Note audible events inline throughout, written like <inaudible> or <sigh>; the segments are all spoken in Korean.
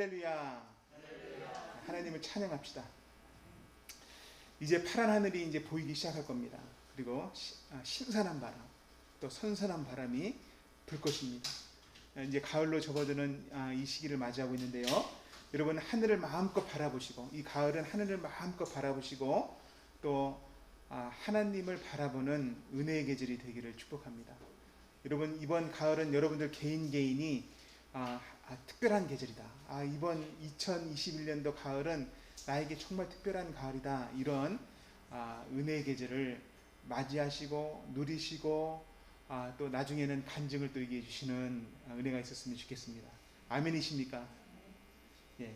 할렐루야. 하나님을 찬양합시다. 이제 파란 하늘이 이제 보이기 시작할 겁니다. 그리고 시- 아, 신선한 바람, 또 선선한 바람이 불 것입니다. 아, 이제 가을로 접어드는 아, 이 시기를 맞이하고 있는데요. 여러분 하늘을 마음껏 바라보시고 이 가을은 하늘을 마음껏 바라보시고 또 아, 하나님을 바라보는 은혜의 계절이 되기를 축복합니다. 여러분 이번 가을은 여러분들 개인 개인이 아, 아, 특별한 계절이다. 아, 이번 2021년도 가을은 나에게 정말 특별한 가을이다. 이런 아, 은혜의 계절을 맞이하시고 누리시고 아, 또 나중에는 간증을 또 얘기해 주시는 아, 은혜가 있었으면 좋겠습니다. 아멘이십니까? 예.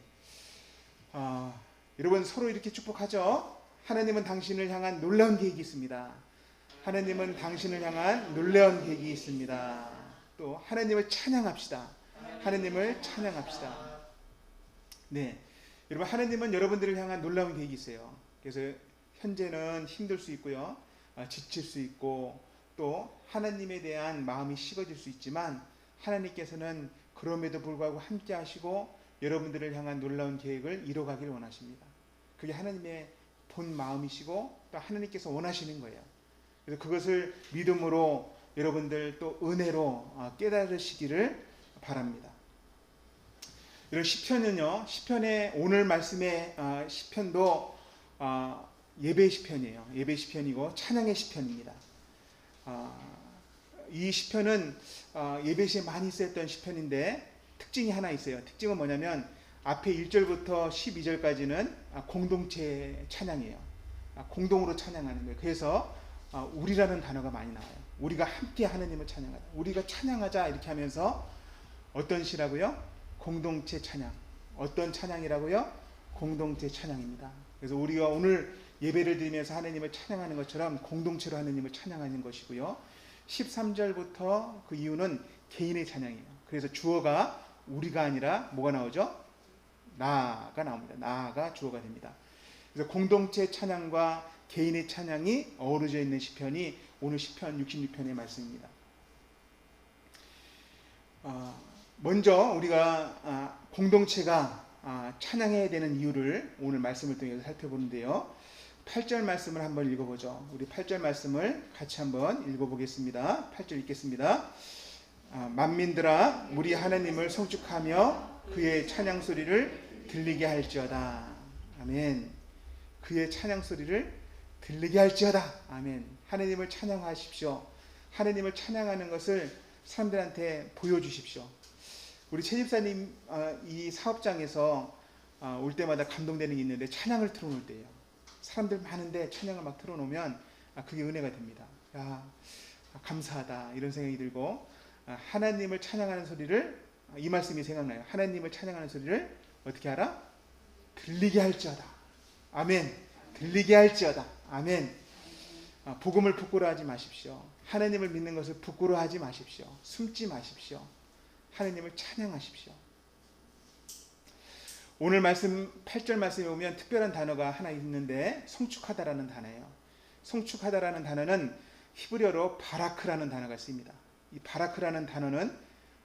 아, 여러분 서로 이렇게 축복하죠. 하나님은 당신을 향한 놀라운 계획이 있습니다. 하나님은 당신을 향한 놀라운 계획이 있습니다. 또 하나님을 찬양합시다. 하나님을 찬양합시다. 네. 여러분 하나님은 여러분들을 향한 놀라운 계획이 있어요. 그래서 현재는 힘들 수 있고요. 아, 지칠 수 있고 또 하나님에 대한 마음이 식어질 수 있지만 하나님께서는 그럼에도 불구하고 함께 하시고 여러분들을 향한 놀라운 계획을 이뤄가길 원하십니다. 그게 하나님의 본 마음이시고 또 하나님께서 원하시는 거예요. 그래서 그것을 믿음으로 여러분들 또 은혜로 아, 깨달으시기를 바랍니다. 이런 시편은요. 시편의 오늘 말씀의 아, 시편도 아, 예배 시편이에요. 예배 시편이고 찬양의 시편입니다. 아, 이 시편은 아, 예배 시에 많이 쓰였던 시편인데 특징이 하나 있어요. 특징은 뭐냐면 앞에 1절부터 12절까지는 아, 공동체 찬양이에요. 아, 공동으로 찬양하는 거예요. 그래서 아, 우리라는 단어가 많이 나와요. 우리가 함께 하나님을 찬양하자. 우리가 찬양하자 이렇게 하면서 어떤 시라고요? 공동체 찬양. 어떤 찬양이라고요? 공동체 찬양입니다. 그래서 우리가 오늘 예배를 드리면서 하나님을 찬양하는 것처럼 공동체로 하나님을 찬양하는 것이고요. 13절부터 그 이유는 개인의 찬양이에요. 그래서 주어가 우리가 아니라 뭐가 나오죠? 나가 나옵니다. 나가 주어가 됩니다. 그래서 공동체 찬양과 개인의 찬양이 어우러져 있는 시편이 오늘 시편 66편의 말씀입니다. 어, 먼저 우리가 아, 공동체가 아, 찬양해야 되는 이유를 오늘 말씀을 통해서 살펴보는데요. 8절 말씀을 한번 읽어보죠. 우리 8절 말씀을 같이 한번 읽어보겠습니다. 8절 읽겠습니다. 아, 만민들아 우리 하나님을 성축하며 그의 찬양 소리를 들리게 할지어다. 아멘. 그의 찬양 소리를 들리게 할지어다. 아멘. 하나님을 찬양하십시오. 하나님을 찬양하는 것을 사람들한테 보여주십시오. 우리 최 집사님 아, 이 사업장에서 아, 올 때마다 감동되는 게 있는데 찬양을 틀어놓을 때예요. 사람들 많은데 찬양을 막 틀어놓으면 아, 그게 은혜가 됩니다. 야 아, 감사하다 이런 생각이 들고 아, 하나님을 찬양하는 소리를 아, 이 말씀이 생각나요. 하나님을 찬양하는 소리를 어떻게 하라? 들리게 할지어다. 아멘. 들리게 할지어다. 아멘. 아, 복음을 부끄러워하지 마십시오. 하나님을 믿는 것을 부끄러워하지 마십시오. 숨지 마십시오. 하나님을 찬양하십시오. 오늘 말씀 8절 말씀에 보면 특별한 단어가 하나 있는데 성축하다라는 단어예요. 성축하다라는 단어는 히브리어로 바라크라는 단어가 쓰입니다. 이 바라크라는 단어는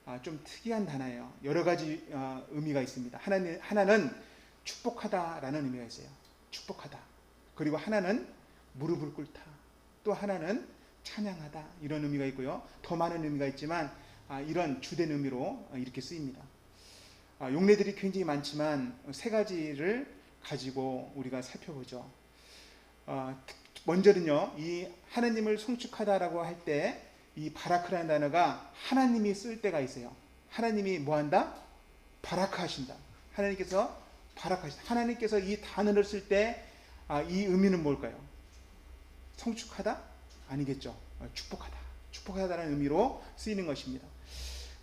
아, 좀 특이한 단어예요. 여러 가지 어, 의미가 있습니다. 하나는 하나는 축복하다라는 의미가 있어요. 축복하다. 그리고 하나는 무릎을 꿇다. 또 하나는 찬양하다 이런 의미가 있고요. 더 많은 의미가 있지만 아, 이런 주된 의미로 어, 이렇게 쓰입니다. 아, 용례들이 굉장히 많지만 세 가지를 가지고 우리가 살펴보죠. 아, 특- 먼저는요, 이 하나님을 송축하다라고 할 때 이 바라크라는 단어가 하나님이 쓸 때가 있어요. 하나님이 뭐 한다? 바라크 하신다. 하나님께서 바라크 하신다. 하나님께서 이 단어를 쓸때 아, 이 의미는 뭘까요? 성축하다? 아니겠죠. 어, 축복하다. 축복하다는 의미로 쓰이는 것입니다.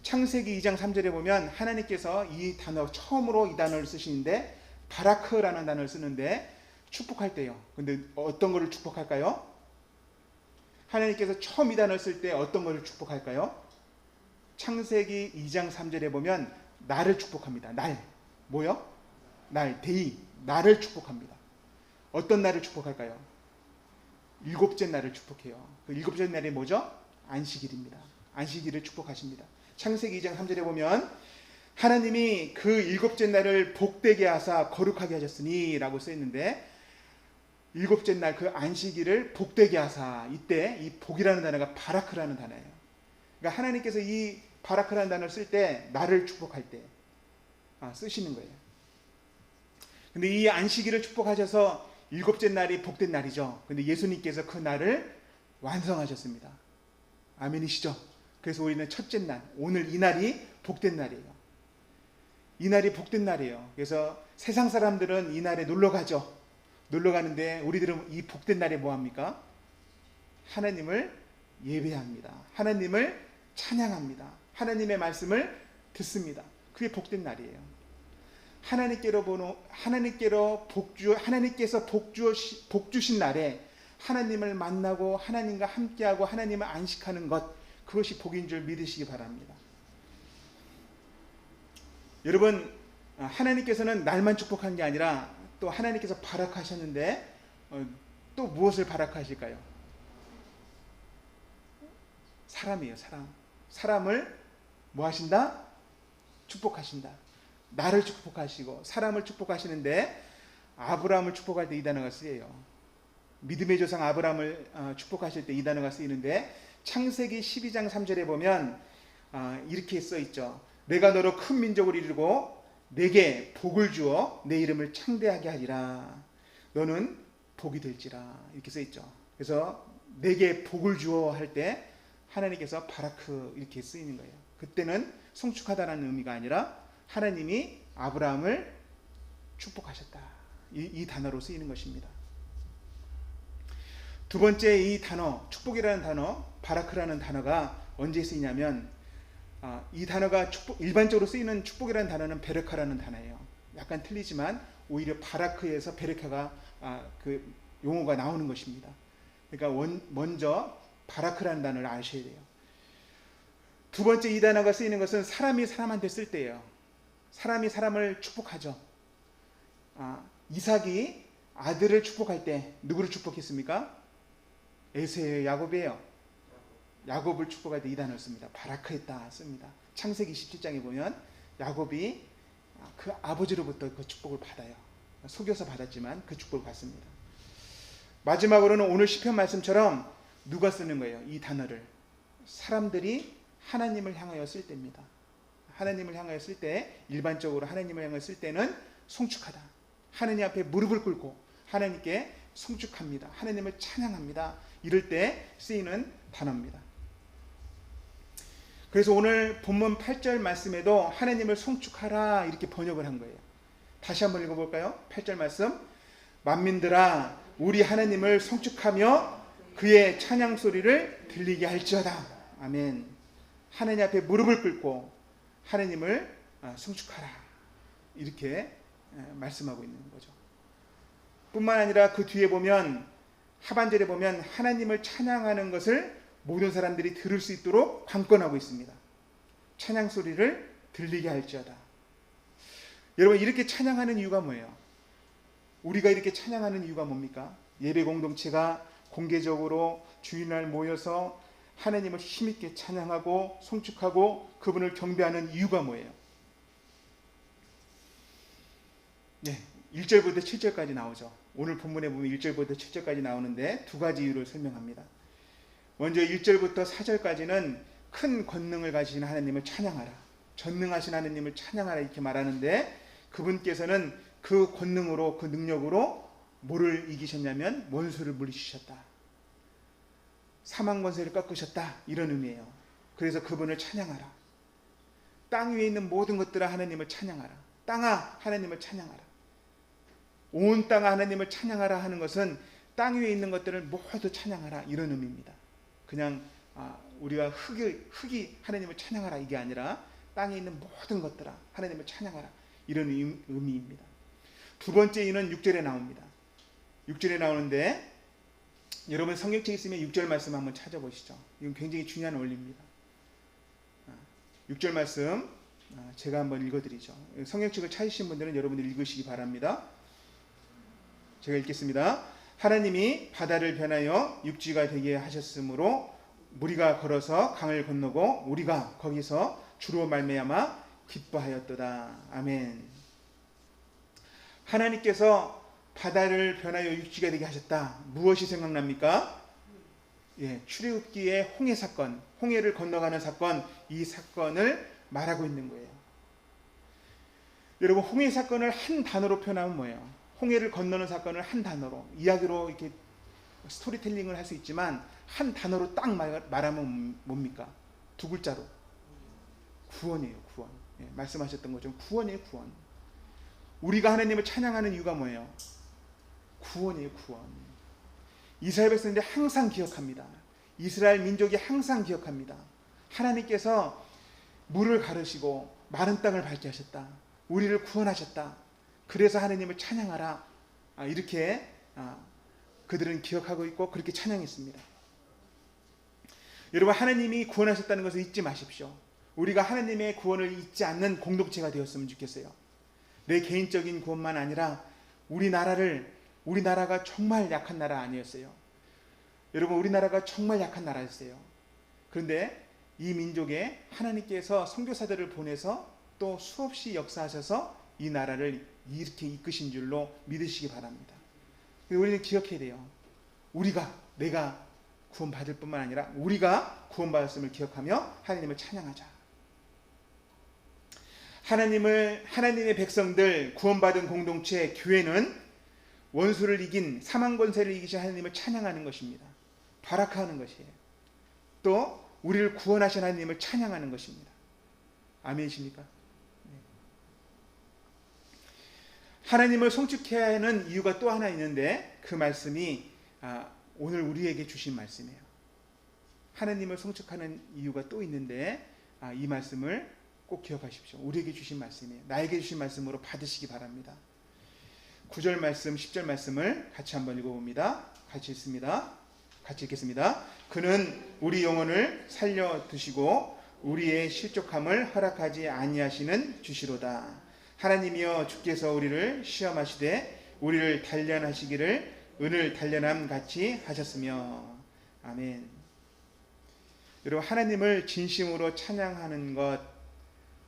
창세기 2장 3절에 보면 하나님께서 이 단어 처음으로 이 단어를 쓰시는데 바라크라는 단어를 쓰는데 축복할 때요. 근데 어떤 거를 축복할까요? 하나님께서 처음 이 단어를 쓸 때 어떤 거를 축복할까요? 창세기 2장 3절에 보면 나를 축복합니다. 날. 뭐요? 날, 데이. 나를 축복합니다. 어떤 날을 축복할까요? 일곱째 날을 축복해요. 그 일곱째 날이 뭐죠? 안식일입니다. 안식일을 축복하십니다. 창세기 2장 3절에 보면 하나님이 그 일곱째 날을 복되게 하사 거룩하게 하셨으니라고 써 있는데 일곱째 날 그 안식일을 복되게 하사 이때 이 복이라는 단어가 바라크라는 단어예요. 그러니까 하나님께서 이 바라크라는 단어를 쓸 때 나를 축복할 때 아, 쓰시는 거예요. 근데 이 안식일을 축복하셔서 일곱째 날이 복된 날이죠. 근데 예수님께서 그 날을 완성하셨습니다. 아멘이시죠? 그래서 우리는 첫째 날, 오늘 이 날이 복된 날이에요. 이 날이 복된 날이에요. 그래서 세상 사람들은 이 날에 놀러 가죠. 놀러 가는데 우리들은 이 복된 날에 뭐 합니까? 하나님을 예배합니다. 하나님을 찬양합니다. 하나님의 말씀을 듣습니다. 그게 복된 날이에요. 하나님께로 보는 하나님께로 복주 하나님께서 복주 복주신 날에 하나님을 만나고 하나님과 함께하고 하나님을 안식하는 것 그것이 복인 줄 믿으시기 바랍니다. 여러분 하나님께서는 날만 축복한 게 아니라 또 하나님께서 발악하셨는데 어, 또 무엇을 발악하실까요? 사람이에요, 사람. 사람을 뭐 하신다? 축복하신다. 나를 축복하시고 사람을 축복하시는데 아브라함을 축복할 때 이 단어가 쓰여요. 믿음의 조상 아브라함을 어, 축복하실 때 이 단어가 쓰이는데 창세기 12장 3절에 보면 어, 이렇게 써 있죠. 내가 너로 큰 민족을 이루고 내게 복을 주어 내 이름을 창대하게 하리라. 너는 복이 될지라 이렇게 써 있죠. 그래서 내게 복을 주어 할 때 하나님께서 바라크 이렇게 쓰이는 거예요. 그때는 성축하다라는 의미가 아니라 하나님이 아브라함을 축복하셨다. 이, 이 단어로 쓰이는 것입니다. 두 번째 이 단어 축복이라는 단어 바라크라는 단어가 언제 쓰이냐면 아, 이 단어가 축복, 일반적으로 쓰이는 축복이라는 단어는 베르카라는 단어예요. 약간 틀리지만 오히려 바라크에서 베르카가 아, 그 용어가 나오는 것입니다. 그러니까 원, 먼저 바라크라는 단어를 아셔야 돼요. 두 번째 이 단어가 쓰이는 것은 사람이 사람한테 쓸 때예요. 사람이 사람을 축복하죠. 아, 이삭이 아들을 축복할 때 누구를 축복했습니까? 에세의 야곱이에요. 야곱을 축복할 때 이 단어를 씁니다. 바라크했다 씁니다. 창세기 27장에 보면 야곱이 그 아버지로부터 그 축복을 받아요. 속여서 받았지만 그 축복을 받습니다. 마지막으로는 오늘 시편 말씀처럼 누가 쓰는 거예요? 이 단어를 사람들이 하나님을 향하여 쓸 때입니다. 하나님을 향하여 쓸 때 일반적으로 하나님을 향하여 쓸 때는 송축하다. 하나님 앞에 무릎을 꿇고 하나님께 송축합니다. 하나님을 찬양합니다. 이럴 때 쓰이는 단어입니다. 그래서 오늘 본문 8절 말씀에도 하나님을 송축하라 이렇게 번역을 한 거예요. 다시 한번 읽어볼까요? 8절 말씀. 만민들아, 우리 하나님을 송축하며 그의 찬양 소리를 들리게 할지어다. 아멘. 하나님 앞에 무릎을 꿇고 하나님을 아, 송축하라. 이렇게 말씀하고 있는 거죠. 뿐만 아니라 그 뒤에 보면 하반절에 보면 하나님을 찬양하는 것을 모든 사람들이 들을 수 있도록 관건하고 있습니다. 찬양 소리를 들리게 할지어다. 여러분 이렇게 찬양하는 이유가 뭐예요? 우리가 이렇게 찬양하는 이유가 뭡니까? 예배 공동체가 공개적으로 주일날 모여서 하나님을 힘있게 찬양하고 송축하고 그분을 경배하는 이유가 뭐예요? 네, 1절부터 7절까지 나오죠. 오늘 본문에 보면 1절부터 7절까지 나오는데 두 가지 이유를 설명합니다. 먼저 1절부터 4절까지는 큰 권능을 가지신 하나님을 찬양하라. 전능하신 하나님을 찬양하라 이렇게 말하는데 그분께서는 그 권능으로 그 능력으로 뭐를 이기셨냐면 원수를 물리치셨다. 사망 권세를 꺾으셨다. 이런 의미예요. 그래서 그분을 찬양하라. 땅 위에 있는 모든 것들아 하나님을 찬양하라. 땅아 하나님을 찬양하라. 온 땅아 하나님을 찬양하라 하는 것은 땅 위에 있는 것들을 모두 찬양하라 이런 의미입니다. 그냥 아, 우리가 흙이, 흙이 하나님을 찬양하라 이게 아니라 땅에 있는 모든 것들아 하나님을 찬양하라 이런 의미입니다. 두 번째 이는 6절에 나옵니다. 6절에 나오는데 여러분 성경책 있으면 6절 말씀 한번 찾아보시죠. 이건 굉장히 중요한 원리입니다. 6절 아, 말씀 아, 제가 한번 읽어드리죠. 성경책을 찾으신 분들은 여러분들 읽으시기 바랍니다. 제가 읽겠습니다. 하나님이 바다를 변하여 육지가 되게 하셨으므로 무리가 걸어서 강을 건너고 우리가 거기서 주로 말미암아 기뻐하였도다. 아멘. 하나님께서 바다를 변하여 육지가 되게 하셨다. 무엇이 생각납니까? 예, 출애굽기의 홍해 사건, 홍해를 건너가는 사건, 이 사건을 말하고 있는 거예요. 여러분, 홍해 사건을 한 단어로 표현하면 뭐예요? 홍해를 건너는 사건을 한 단어로 이야기로 이렇게 스토리텔링을 할 수 있지만 한 단어로 딱 말, 말하면 뭡니까? 두 글자로 구원이에요. 구원. 예, 말씀하셨던 것처럼 구원이에요. 구원. 우리가 하나님을 찬양하는 이유가 뭐예요? 구원이에요. 구원. 이스라엘 백성들이 항상 기억합니다. 이스라엘 민족이 항상 기억합니다. 하나님께서 물을 가르시고 마른 땅을 밝게 하셨다. 우리를 구원하셨다. 그래서 하나님을 찬양하라. 아, 이렇게 아, 그들은 기억하고 있고 그렇게 찬양했습니다. 여러분 하나님이 구원하셨다는 것을 잊지 마십시오. 우리가 하나님의 구원을 잊지 않는 공동체가 되었으면 좋겠어요. 내 개인적인 구원만 아니라 우리나라를 우리나라가 정말 약한 나라 아니었어요. 여러분 우리나라가 정말 약한 나라였어요. 그런데 이 민족에 하나님께서 선교사들을 보내서 또 수없이 역사하셔서 이 나라를 이렇게 이끄신 줄로 믿으시기 바랍니다. 우리는 기억해야 돼요. 우리가 내가 구원받을 뿐만 아니라 우리가 구원받았음을 기억하며 하나님을 찬양하자. 하나님을 하나님의 백성들 구원받은 공동체 교회는 원수를 이긴 사망 권세를 이기신 하나님을 찬양하는 것입니다. 바라카하는 것이에요. 또 우리를 구원하신 하나님을 찬양하는 것입니다. 아멘이십니까? 네. 하나님을 송축해야 하는 이유가 또 하나 있는데 그 말씀이 아, 오늘 우리에게 주신 말씀이에요. 하나님을 송축하는 이유가 또 있는데 아, 이 말씀을 꼭 기억하십시오. 우리에게 주신 말씀이에요. 나에게 주신 말씀으로 받으시기 바랍니다. 9절 말씀, 10절 말씀을 같이 한번 읽어봅니다. 같이 읽습니다. 같이 읽겠습니다. 그는 우리 영혼을 살려 두시고 우리의 실족함을 허락하지 아니하시는 주시로다. 하나님이여 주께서 우리를 시험하시되 우리를 단련하시기를 은을 단련함 같이 하셨으며 아멘. 여러분 하나님을 진심으로 찬양하는 것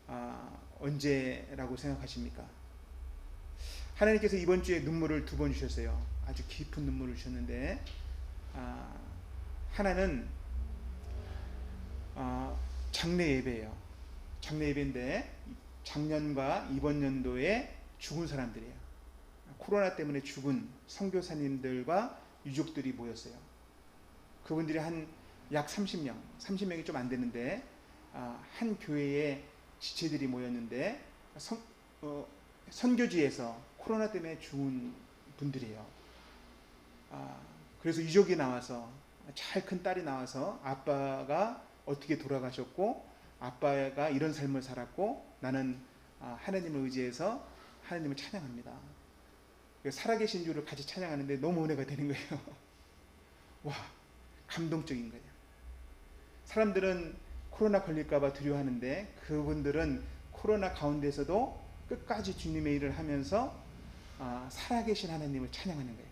아, 언제라고 생각하십니까? 하나님께서 이번 주에 눈물을 두 번 주셨어요. 아주 깊은 눈물을 주셨는데 아, 하나는 아, 장례 예배예요. 장례 예배인데 작년과 이번 연도에 죽은 사람들이에요. 코로나 때문에 죽은 선교사님들과 유족들이 모였어요. 그분들이 한 약 30명, 30명이 좀 안 되는데 아, 한 교회에 지체들이 모였는데 선, 어, 선교지에서 코로나 때문에 죽은 분들이에요. 아, 그래서 유족이 나와서 잘 큰 딸이 나와서 아빠가 어떻게 돌아가셨고 아빠가 이런 삶을 살았고 나는 아, 하나님을 의지해서 하나님을 찬양합니다. 살아계신 주를 같이 찬양하는데 너무 은혜가 되는 거예요. <laughs> 와 감동적인 거예요. 사람들은 코로나 걸릴까봐 두려워하는데 그분들은 코로나 가운데서도 끝까지 주님의 일을 하면서 아, 살아계신 하나님을 찬양하는 거예요.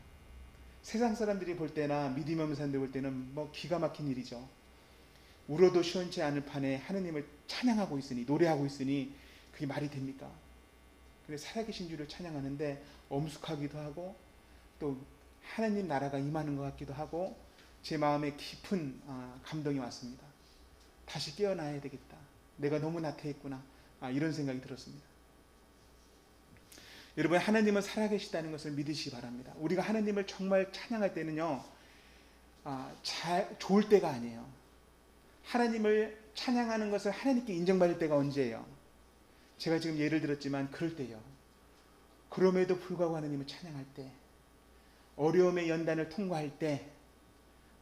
세상 사람들이 볼 때나 믿음 없는 사람들 볼 때는 뭐 기가 막힌 일이죠. 울어도 시원치 않을 판에 하나님을 찬양하고 있으니 노래하고 있으니 그게 말이 됩니까? 근데 살아계신 주를 찬양하는데 엄숙하기도 하고 또 하나님 나라가 임하는 것 같기도 하고 제 마음에 깊은 아, 감동이 왔습니다. 다시 깨어나야 되겠다. 내가 너무 나태했구나. 아, 이런 생각이 들었습니다. 여러분 하나님은 살아계시다는 것을 믿으시기 바랍니다. 우리가 하나님을 정말 찬양할 때는요, 아, 잘 좋을 때가 아니에요. 하나님을 찬양하는 것을 하나님께 인정받을 때가 언제예요? 제가 지금 예를 들었지만 그럴 때요. 그럼에도 불구하고 하나님을 찬양할 때, 어려움의 연단을 통과할 때,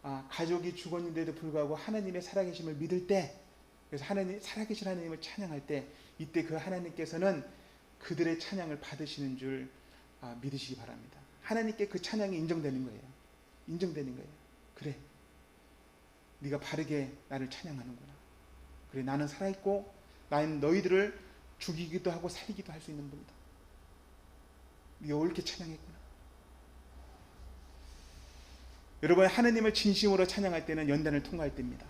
아, 가족이 죽었는데도 불구하고 하나님의 살아계심을 믿을 때, 그래서 하나님 살아계신 하나님을 찬양할 때, 이때 그 하나님께서는 그들의 찬양을 받으시는 줄 아, 믿으시기 바랍니다. 하나님께 그 찬양이 인정되는 거예요. 인정되는 거예요. 그래. 네가 바르게 나를 찬양하는구나. 그래 나는 살아있고 나는 너희들을 죽이기도 하고 살리기도 할 수 있는 분이다. 네가 옳게 찬양했구나. 여러분 하나님을 진심으로 찬양할 때는 연단을 통과할 때입니다.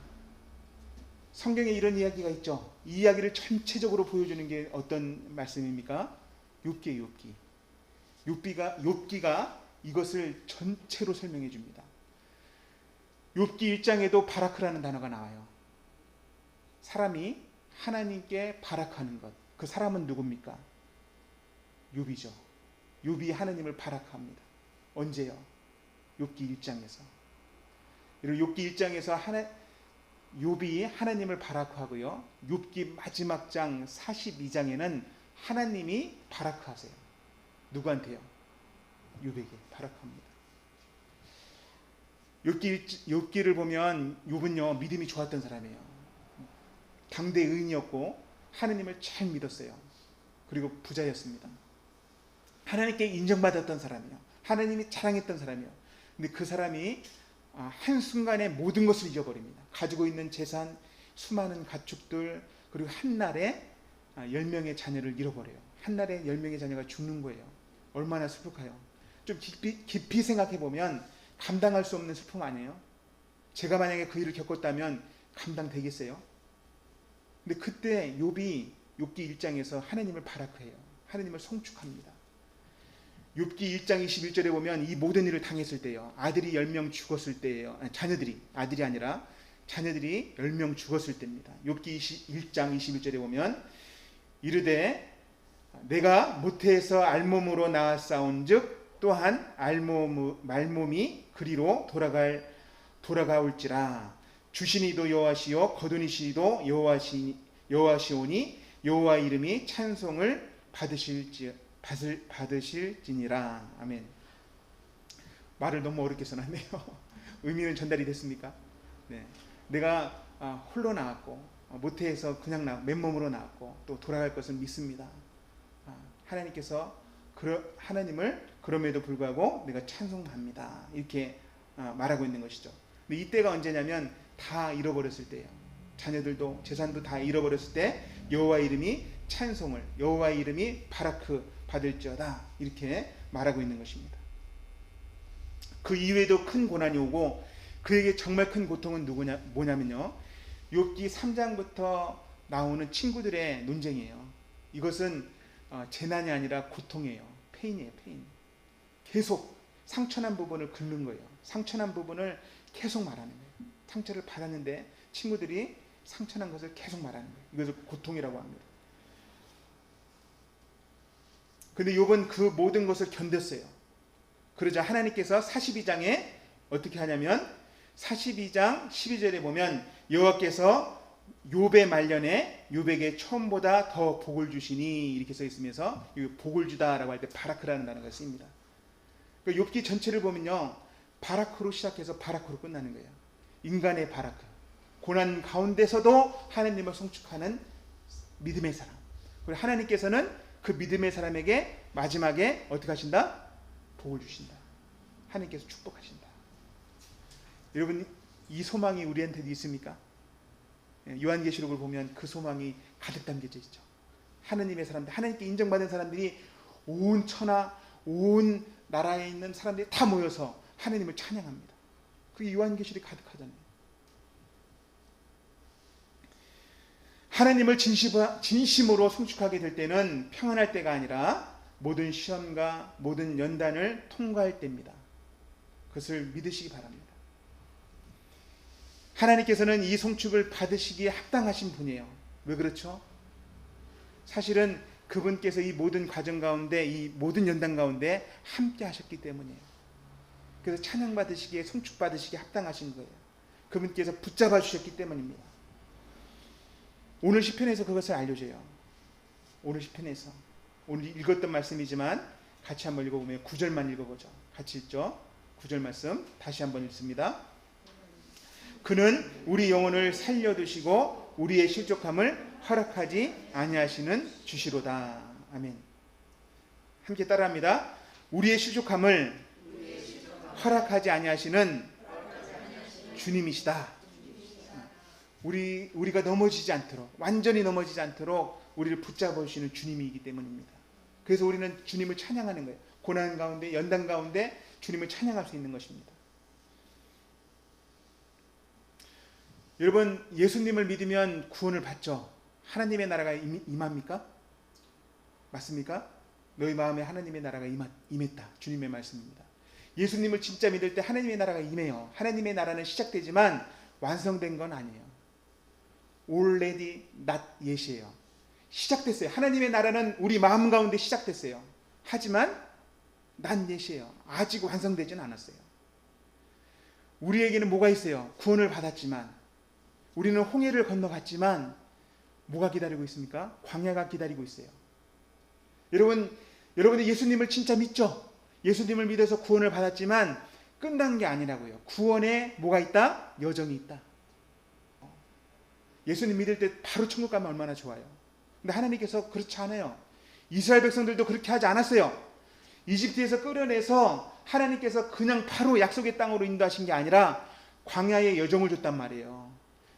성경에 이런 이야기가 있죠. 이 이야기를 전체적으로 보여주는 게 어떤 말씀입니까? 욥기 욥기. 욥기가 욥기가 이것을 전체로 설명해 줍니다. 욥기 1장에도 바라크라는 단어가 나와요. 사람이 하나님께 바라크하는 것. 그 사람은 누굽니까? 욥이죠. 욥이 하나님을 바라크합니다. 언제요? 욥기 1장에서. 그리고 욥기 1장에서 하나 욥이 하나님을 바라크하고요. 욥기 마지막 장 42장에는 하나님이 바라크하세요. 누구한테요? 욥에게 바라크합니다. 욥기 욥기를 보면 욥은요 믿음이 좋았던 사람이에요. 당대 의인이었고 하나님을 잘 믿었어요. 그리고 부자였습니다. 하나님께 인정받았던 사람이에요. 하나님이 자랑했던 사람이에요. 근데 그 사람이 아, 한 순간에 모든 것을 잊어버립니다. 가지고 있는 재산, 수많은 가축들, 그리고 한 날에 아, 열 명의 자녀를 잃어버려요. 한 날에 열 명의 자녀가 죽는 거예요. 얼마나 슬프까요? 좀 깊이, 깊이 생각해 보면 감당할 수 없는 슬픔 아니에요? 제가 만약에 그 일을 겪었다면 감당되겠어요? 근데 그때 욥이 욥기 1장에서 하나님을 바라크해요. 하나님을 송축합니다. 욥기 1장 21절에 보면 이 모든 일을 당했을 때요. 아들이 10명 죽었을 때예요. 아니, 자녀들이 아들이 아니라 자녀들이 10명 죽었을 때입니다. 욥기 1장 21절에 보면 이르되 내가 모태에서 알몸으로 나았사온즉 또한 알몸 말몸이 그리로 돌아갈 돌아가올지라 주신이도 여호와시요 거두니시도 여호와시 여호와시오니 여호와 이름이 찬송을 받으실지 받을 받으실지니라 아멘. 말을 너무 어렵게 써놨네요. <laughs> 의미는 전달이 됐습니까? 네, 내가 아, 홀로 나왔고 아, 모태에서 그냥 나 맨몸으로 나왔고 또 돌아갈 것을 믿습니다. 아, 하나님께서 그러, 하나님을 그럼에도 불구하고 내가 찬송합니다. 이렇게 아, 말하고 있는 것이죠. 근데 이때가 언제냐면 다 잃어버렸을 때예요. 자녀들도 재산도 다 잃어버렸을 때 여호와 이름이 찬송을 여호와 이름이 바라크 받을지어다 이렇게 말하고 있는 것입니다. 그 이외에도 큰 고난이 오고 그에게 정말 큰 고통은 누구냐 뭐냐면요. 욥기 3장부터 나오는 친구들의 논쟁이에요. 이것은 어, 재난이 아니라 고통이에요. 페인이에요, 페인. 계속 상처난 부분을 긁는 거예요. 상처난 부분을 계속 말하는 거예요. 상처를 받았는데 친구들이 상처난 것을 계속 말하는 거예요. 이것을 고통이라고 합니다. 근데 욥은 그 모든 것을 견뎠어요. 그러자 하나님께서 42장에 어떻게 하냐면 42장 12절에 보면 여호와께서 욥의 말년에 욥에게 처음보다 더 복을 주시니 이렇게 써 있으면서 복을 주다라고 할 때 바라크라는 단어가 쓰입니다. 그 욥기 전체를 보면요 바라크로 시작해서 바라크로 끝나는 거예요. 인간의 바라크. 고난 가운데서도 하나님을 송축하는 믿음의 사람. 그리고 하나님께서는 그 믿음의 사람에게 마지막에 어떻게 하신다? 복을 주신다. 하나님께서 축복하신다. 여러분 이 소망이 우리한테도 있습니까? 예, 요한계시록을 보면 그 소망이 가득 담겨져 있죠. 하나님의 사람들, 하나님께 인정받은 사람들이 온 천하, 온 나라에 있는 사람들이 다 모여서 하나님을 찬양합니다. 그게 요한계시록이 가득하잖아요. 하나님을 진심으로 송축하게 될 때는 평안할 때가 아니라 모든 시험과 모든 연단을 통과할 때입니다. 그것을 믿으시기 바랍니다. 하나님께서는 이 송축을 받으시기에 합당하신 분이에요. 왜 그렇죠? 사실은 그분께서 이 모든 과정 가운데, 이 모든 연단 가운데 함께 하셨기 때문이에요. 그래서 찬양 받으시기에 송축 받으시기에 합당하신 거예요. 그분께서 붙잡아 주셨기 때문입니다. 오늘 시편에서 그것을 알려줘요. 오늘 시편에서 오늘 읽었던 말씀이지만 같이 한번 읽어보면 9절만 읽어보죠. 같이 읽죠. 9절 말씀 다시 한번 읽습니다. 그는 우리 영혼을 살려두시고 우리의 실족함을 허락하지 아니하시는 주시로다. 아멘. 함께 따라합니다. 우리의 실족함을 허락하지 아니하시는 주님이시다. 우리 우리가 넘어지지 않도록 완전히 넘어지지 않도록 우리를 붙잡아 주시는 주님이기 때문입니다. 그래서 우리는 주님을 찬양하는 거예요. 고난 가운데 연단 가운데 주님을 찬양할 수 있는 것입니다. 여러분 예수님을 믿으면 구원을 받죠. 하나님의 나라가 임- 임합니까? 맞습니까? 너희 마음에 하나님의 나라가 임했다. 주님의 말씀입니다. 예수님을 진짜 믿을 때 하나님의 나라가 임해요. 하나님의 나라는 시작되지만 완성된 건 아니에요. already not yet이에요. 시작됐어요. 하나님의 나라는 우리 마음 가운데 시작됐어요. 하지만 not yet이에요. 아직 완성되지는 않았어요. 우리에게는 뭐가 있어요? 구원을 받았지만 우리는 홍해를 건너갔지만 뭐가 기다리고 있습니까? 광야가 기다리고 있어요. 여러분, 여러분이 예수님을 진짜 믿죠? 예수님을 믿어서 구원을 받았지만 끝난 게 아니라고요. 구원에 뭐가 있다? 여정이 있다. 예수님 믿을 때 바로 천국 가면 얼마나 좋아요. 근데 하나님께서 그렇지 않아요. 이스라엘 백성들도 그렇게 하지 않았어요. 이집트에서 끌어내서 하나님께서 그냥 바로 약속의 땅으로 인도하신 게 아니라 광야의 여정을 줬단 말이에요.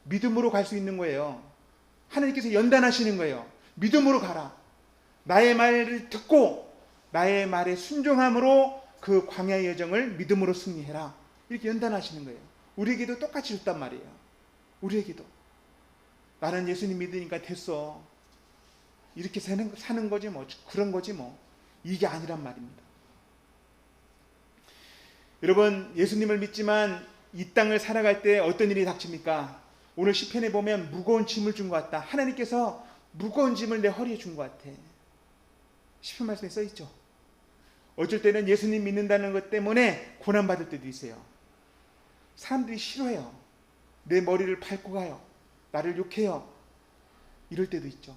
믿음으로 갈 수 있는 거예요. 하나님께서 연단하시는 거예요. 믿음으로 가라. 나의 말을 듣고 나의 말에 순종함으로 그 광야의 여정을 믿음으로 승리해라. 이렇게 연단하시는 거예요. 우리에게도 똑같이 줬단 말이에요. 우리에게도. 나는 예수님 믿으니까 됐어. 이렇게 사는, 사는 거지 뭐. 그런 거지 뭐. 이게 아니란 말입니다. 여러분, 예수님을 믿지만 이 땅을 살아갈 때 어떤 일이 닥칩니까? 오늘 시편에 보면 무거운 짐을 준 것 같다. 하나님께서 무거운 짐을 내 허리에 준 것 같아. 시편 말씀에 써 있죠. 어쩔 때는 예수님 믿는다는 것 때문에 고난 받을 때도 있어요. 사람들이 싫어해요. 내 머리를 밟고 가요. 나를 욕해요. 이럴 때도 있죠.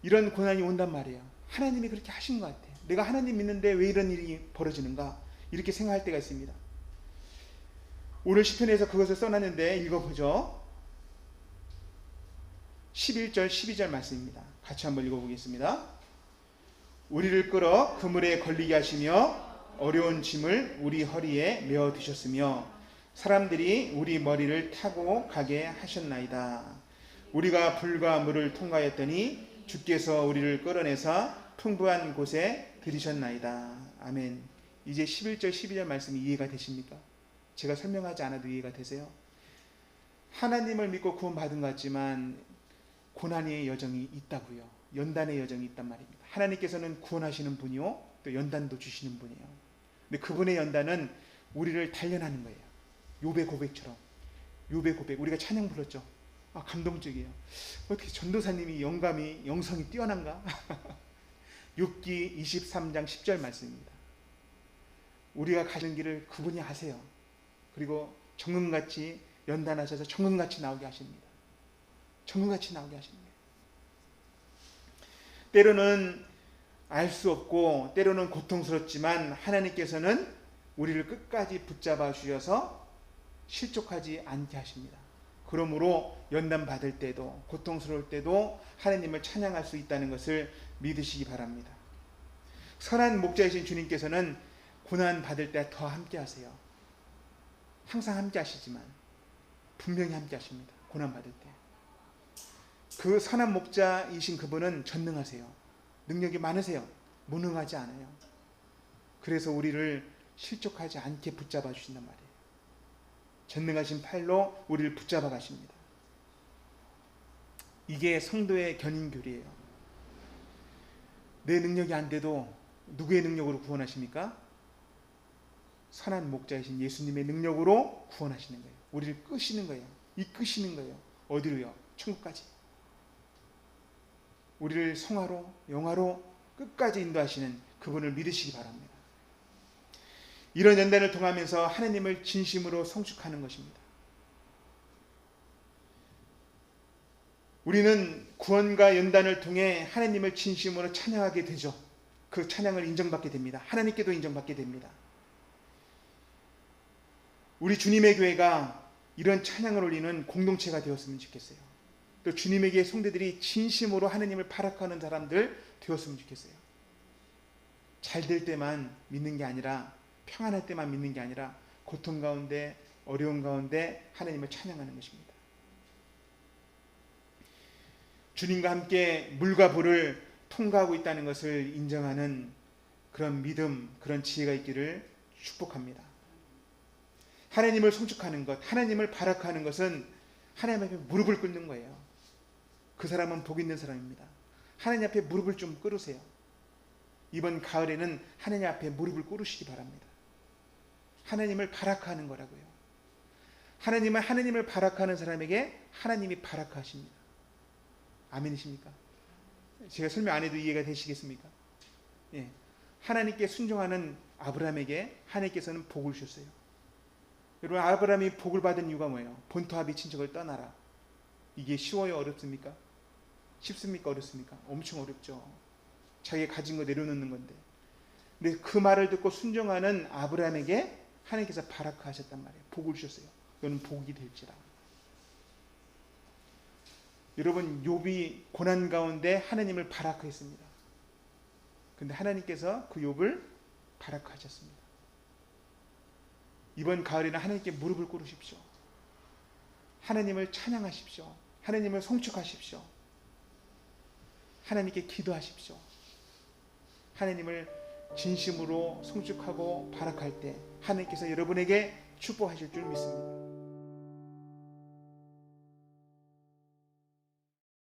이런 고난이 온단 말이에요. 하나님이 그렇게 하신 것 같아요. 내가 하나님 믿는데 왜 이런 일이 벌어지는가? 이렇게 생각할 때가 있습니다. 오늘 시편에서 그것을 써놨는데 읽어보죠. 11절 12절 말씀입니다. 같이 한번 읽어보겠습니다. 우리를 끌어 그물에 걸리게 하시며 어려운 짐을 우리 허리에 메어 두셨으며 사람들이 우리 머리를 타고 가게 하셨나이다. 우리가 불과 물을 통과했더니 주께서 우리를 끌어내사 풍부한 곳에 들이셨나이다. 아멘. 이제 11절 12절 말씀이 이해가 되십니까? 제가 설명하지 않아도 이해가 되세요? 하나님을 믿고 구원받은 것 같지만 고난의 여정이 있다고요. 연단의 여정이 있단 말입니다. 하나님께서는 구원하시는 분이요. 또 연단도 주시는 분이에요. 근데 그분의 연단은 우리를 단련하는 거예요. 요배 고백처럼. 요배 고백. 우리가 찬양 불렀죠. 아, 감동적이에요. 어떻게 전도사님이 영감이, 영성이 뛰어난가? 6기 23장 10절 말씀입니다. 우리가 가는 길을 그분이 아세요. 그리고 정금같이 연단하셔서 정금같이 나오게 하십니다. 정금같이 나오게 거예요. 때로는 알 수 없고 때로는 고통스럽지만 하나님께서는 우리를 끝까지 붙잡아 주셔서 실족하지 않게 하십니다. 그러므로 연단 받을 때도 고통스러울 때도 하나님을 찬양할 수 있다는 것을 믿으시기 바랍니다. 선한 목자이신 주님께서는 고난 받을 때 더 함께 하세요. 항상 함께 하시지만 분명히 함께 하십니다. 고난 받을 때. 그 선한 목자이신 그분은 전능하세요. 능력이 많으세요. 무능하지 않아요. 그래서 우리를 실족하지 않게 붙잡아 주신단 말이에요. 전능하신 팔로 우리를 붙잡아 가십니다. 이게 성도의 견인교리예요. 내 능력이 안 돼도 누구의 능력으로 구원하십니까? 선한 목자이신 예수님의 능력으로 구원하시는 거예요. 우리를 끄시는 거예요. 이끄시는 거예요. 어디로요? 천국까지. 우리를 성화로 영화로 끝까지 인도하시는 그분을 믿으시기 바랍니다. 이런 연단을 통하면서 하나님을 진심으로 성축하는 것입니다. 우리는 구원과 연단을 통해 하나님을 진심으로 찬양하게 되죠. 그 찬양을 인정받게 됩니다. 하나님께도 인정받게 됩니다. 우리 주님의 교회가 이런 찬양을 올리는 공동체가 되었으면 좋겠어요. 또 주님에게 성대들이 진심으로 하나님을 파락하는 사람들 되었으면 좋겠어요. 잘 될 때만 믿는 게 아니라 평안할 때만 믿는 게 아니라 고통 가운데 어려운 가운데 하나님을 찬양하는 것입니다. 주님과 함께 물과 불을 통과하고 있다는 것을 인정하는 그런 믿음, 그런 지혜가 있기를 축복합니다. 하나님을 송축하는 것, 하나님을 바라하는 것은 하나님 앞에 무릎을 꿇는 거예요. 그 사람은 복 있는 사람입니다. 하나님 앞에 무릎을 좀 꿇으세요. 이번 가을에는 하나님 앞에 무릎을 꿇으시기 바랍니다. 하나님을 바라하는 거라고요. 하나님은 하나님을 바라하는 사람에게 하나님이 바라하십니다. 아멘이십니까? 제가 설명 안 해도 이해가 되시겠습니까? 예. 하나님께 순종하는 아브라함에게 하나님께서는 복을 주셨어요. 여러분 아브라함이 복을 받은 이유가 뭐예요? 본토합의 친척을 떠나라. 이게 쉬워요, 어렵습니까? 쉽습니까, 어렵습니까? 엄청 어렵죠. 자기가 가진 거 내려놓는 건데. 근데 그 말을 듣고 순종하는 아브라함에게 하나님께서 바라크하셨단 말이에요. 복을 주셨어요. 너는 복이 될지라. 여러분 욥이 고난 가운데 하나님을 바라크했습니다. 근데 하나님께서 그 욥을 바라크하셨습니다. 이번 가을에는 하나님께 무릎을 꿇으십시오. 하나님을 찬양하십시오. 하나님을 송축하십시오. 하나님께 기도하십시오. 하나님을 진심으로 송축하고 바락할 때 하나님께서 여러분에게 축복하실 줄 믿습니다.